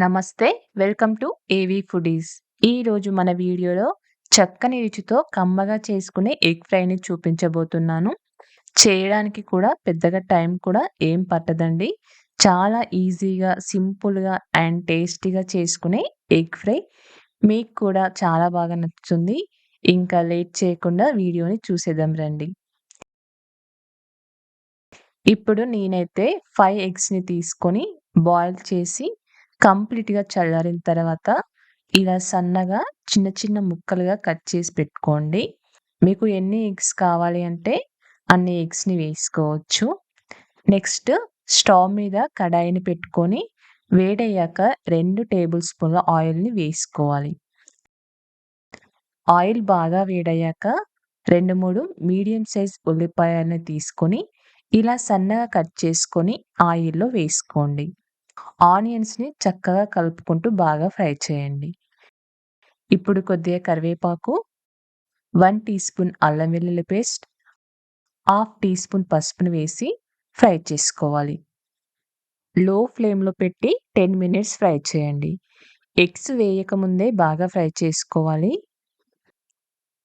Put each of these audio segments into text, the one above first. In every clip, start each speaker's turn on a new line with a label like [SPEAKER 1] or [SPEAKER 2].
[SPEAKER 1] నమస్తే welcome to AV foodies. ఈరోజు మన వీడియోలో చక్కని రుచితో కమ్మగా చేసుకునే ఎగ్ ఫ్రైని చూపించబోతున్నాను. చేయడానికి కూడా పెద్దగా టైం కూడా ఏం పట్టదండి. చాలా ఈజీగా సింపుల్గా అండ్ టేస్టీగా చేసుకునే ఎగ్ ఫ్రై మీకు కూడా చాలా బాగా నచ్చుతుంది. ఇంకా లేట్ చేయకుండా వీడియోని చూసేద్దాం రండి. ఇప్పుడు నేనైతే ఫైవ్ ఎగ్స్ని తీసుకొని బాయిల్ చేసి కంప్లీట్‌గా చల్లారిన తర్వాత ఇలా సన్నగా చిన్న చిన్న ముక్కలుగా కట్ చేసి పెట్టుకోండి. మీకు ఎన్ని ఎగ్స్ కావాలి అంటే అన్ని ఎగ్స్‌ని వేసుకోవచ్చు. నెక్స్ట్ స్టవ్ మీద కడాయిని పెట్టుకొని వేడయ్యాక రెండు టేబుల్ స్పూన్ల ఆయిల్‌ని వేసుకోవాలి. ఆయిల్ బాగా వేడయ్యాక రెండు మూడు మీడియం సైజ్ ఉల్లిపాయలను తీసుకొని ఇలా సన్నగా కట్ చేసుకొని ఆయిల్‌లో వేసుకోండి. ఆనియన్స్‌ని చక్కగా కలుపుకుంటూ బాగా ఫ్రై చేయండి. ఇప్పుడు కొద్దిగా కరివేపాకు, వన్ టీ స్పూన్ అల్లం వెల్లుల్లి పేస్ట్, హాఫ్ టీ స్పూన్ పసుపుని వేసి ఫ్రై చేసుకోవాలి. లో ఫ్లేమ్‌లో పెట్టి 10 మినిట్స్ ఫ్రై చేయండి. ఎగ్స్ వేయకముందే బాగా ఫ్రై చేసుకోవాలి.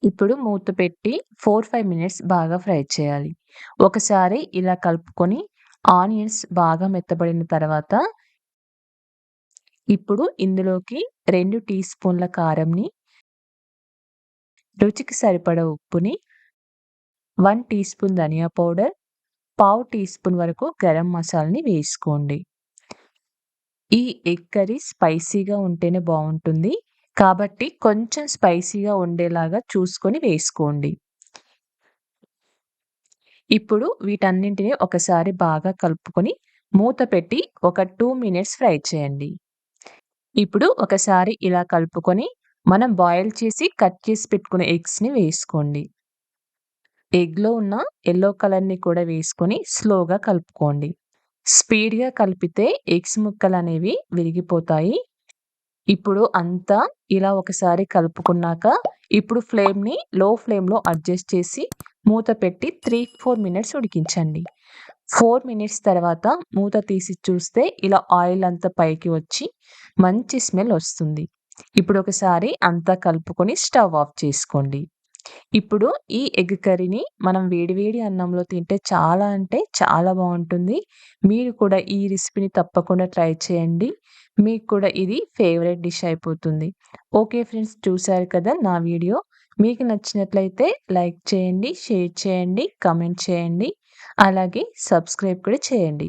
[SPEAKER 1] ఇప్పుడు మూత పెట్టి 4, 5 మినిట్స్ బాగా ఫ్రై చేయాలి. ఒకసారి ఇలా కలుపుకొని ఆనియన్స్ బాగా మెత్తబడిన తర్వాత ఇప్పుడు ఇందులోకి రెండు టీ స్పూన్ల కారంని రుచికి సరిపడ ఉప్పుని వన్ టీ స్పూన్ ధనియా పౌడర్, పావు టీ స్పూన్ వరకు గరం మసాలాని వేసుకోండి. ఈ ఎగ్ కర్రీ స్పైసీగా ఉంటేనే బాగుంటుంది కాబట్టి కొంచెం స్పైసీగా ఉండేలాగా చూసుకొని వేసుకోండి. ఇప్పుడు వీటన్నింటిని ఒకసారి బాగా కలుపుకొని మూత పెట్టి ఒక టూ మినిట్స్ ఫ్రై చేయండి. ఇప్పుడు ఒకసారి ఇలా కలుపుకొని మనం బాయిల్ చేసి కట్ చేసి పెట్టుకున్న ఎగ్స్‌ని వేసుకోండి. ఎగ్‌లో ఉన్న ఎల్లో కలర్‌ని కూడా వేసుకొని స్లోగా కలుపుకోండి. స్పీడ్‌గా కలిపితే ఎగ్స్ ముక్కలు అనేవి విరిగిపోతాయి. ఇప్పుడు అంతా ఇలా ఒకసారి కలుపుకున్నాక ఇప్పుడు ఫ్లేమ్‌ని లో ఫ్లేమ్‌లో అడ్జస్ట్ చేసి మూత పెట్టి 3, 4 మినిట్స్ ఉడికించండి. ఫోర్ మినిట్స్ తర్వాత మూత తీసి చూస్తే ఇలా ఆయిల్ అంతా పైకి వచ్చి మంచి స్మెల్ వస్తుంది. ఇప్పుడు ఒకసారి అంతా కలుపుకొని స్టవ్ ఆఫ్ చేసుకోండి. ఇప్పుడు ఈ ఎగ్ కర్రీని మనం వేడివేడి అన్నంలో తింటే చాలా అంటే చాలా బాగుంటుంది మీరు కూడా ఈ రెసిపీని తప్పకుండా ట్రై చేయండి. మీకు కూడా ఇది ఫేవరెట్ డిష్ అయిపోతుంది. ఓకే ఫ్రెండ్స్ చూసారు కదా నా వీడియో. మీకు నచ్చినట్లయితే లైక్ చేయండి, షేర్ చేయండి, కామెంట్ చేయండి. అలాగే సబ్స్క్రైబ్ కూడా చేయండి.